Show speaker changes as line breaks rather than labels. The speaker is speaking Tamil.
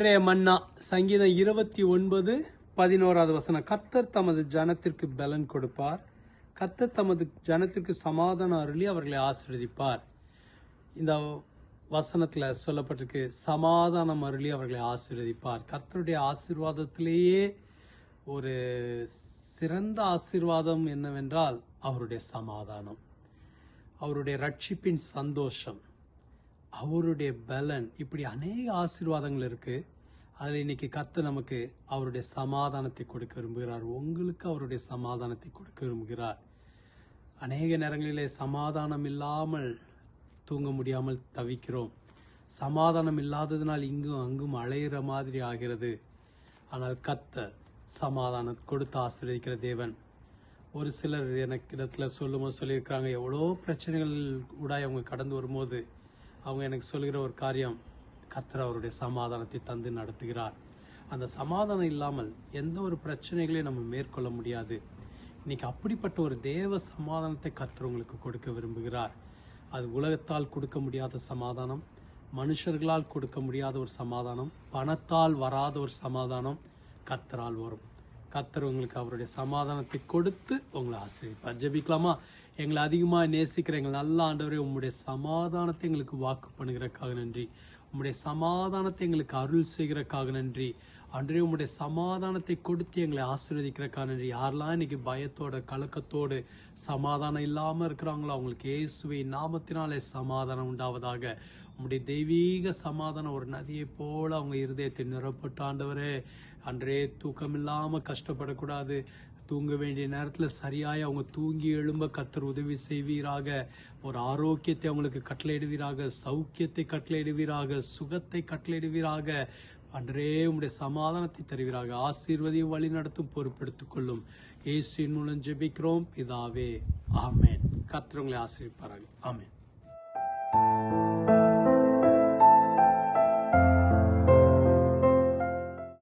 இன்றைய மன்னா சங்கீதம் இருபத்தி ஒன்பது பதினோராவது வசனம். கர்த்தர் தமது ஜனத்திற்கு பலன் கொடுப்பார். கத்தர் தமது ஜனத்திற்கு சமாதானம் அருளி அவர்களை ஆசிர்வதிப்பார். இந்த வசனத்தில் சொல்லப்பட்டிருக்கு சமாதானம் அருளி அவர்களை ஆசீர்வதிப்பார். கர்த்தருடைய ஆசிர்வாதத்திலேயே ஒரு சிறந்த ஆசீர்வாதம் என்னவென்றால் அவருடைய சமாதானம். அவருடைய ரட்சிப்பின் சந்தோஷம். அவருடைய பலன். இப்படி அநேக ஆசீர்வாதங்கள் இருக்கு. அதில் இன்னைக்கு கத்து நமக்கு அவருடைய சமாதானத்தை கொடுக்க விரும்புகிறார். உங்களுக்கு அவருடைய சமாதானத்தை கொடுக்க விரும்புகிறார். அநேக நேரங்களிலே சமாதானம் இல்லாமல் தூங்க முடியாமல் தவிக்கிறோம். சமாதானம் இல்லாததினால் இங்கும் அங்கும் அலையிற மாதிரி ஆகிறது. ஆனால் கத்த சமாதானம் கொடுத்து ஆசீர்வதிக்கிற தேவன். ஒரு சிலர் எனக்கு இடத்துல சொல்லும்போது சொல்லியிருக்கிறாங்க எவ்வளோ பிரச்சனைகள் கூட அவங்க கடந்து வரும்போது அவங்க எனக்கு சொல்கிற ஒரு காரியம் கத்தர் அவருடைய சமாதானத்தை தந்து நடத்துகிறார். அந்த சமாதானம் இல்லாமல் எந்த ஒரு பிரச்சனைகளையும் நம்ம மேற்கொள்ள முடியாது. இன்னைக்கு அப்படிப்பட்ட ஒரு தேவ சமாதானத்தை கத்தர் உங்களுக்கு கொடுக்க விரும்புகிறார். அது உலகத்தால் கொடுக்க முடியாத சமாதானம் மனுஷர்களால் கொடுக்க முடியாத ஒரு சமாதானம் பணத்தால் வராத ஒரு சமாதானம் கத்தரால் வரும். கத்தர் உங்களுக்கு அவருடைய சமாதானத்தை கொடுத்து உங்களை ஆசிரியப்பார் ஜெபிக்கலாமா? எங்களை அதிகமாக நேசிக்கிற எங்கள் நல்ல ஆண்டவரே உம்முடைய சமாதானத்தை எங்களுக்கு வாக்கு பண்ணுகிறக்காக நன்றி. உம்முடைய சமாதானத்தை எங்களுக்கு அருள் செய்கிறக்காக நன்றி. அன்றே உம்முடைய சமாதானத்தை கொடுத்து எங்களை ஆசீர்வதிக்கிறக்காக நன்றி. யாரெல்லாம் இன்னைக்கு பயத்தோட கலக்கத்தோடு சமாதானம் இல்லாமல் இருக்கிறாங்களோ அவங்களுக்கு இயேசுவை நாமத்தினாலே சமாதானம் உண்டாவதாக. உம்முடைய தெய்வீக சமாதானம் ஒரு நதியை போல அவங்க இருதயத்தை நிரப்பட்டு ஆண்டவரே. அன்றே தூக்கம் இல்லாமல் கஷ்டப்படக்கூடாது. தூங்க வேண்டிய நேரத்தில் சரியாய் அவங்க தூங்கி எழும்ப கத்தர் உதவி செய்வீராக. ஒரு ஆரோக்கியத்தை அவங்களுக்கு கட்டளையிடுவீராக. சௌக்கியத்தை கட்டளையிடுவீராக. சுகத்தை கட்டளையிடுவீராக. அன்றே உம்முடைய சமாதானத்தை தருவீராக. ஆசீர்வதியும் வழி நடத்தும் பொறுப்பெடுத்துக் கொள்ளும். இயேசுவின் மூலம் ஜெபிக்கிறோம். இதாவே ஆமேன். கர்த்தர் உங்களை ஆமேன்.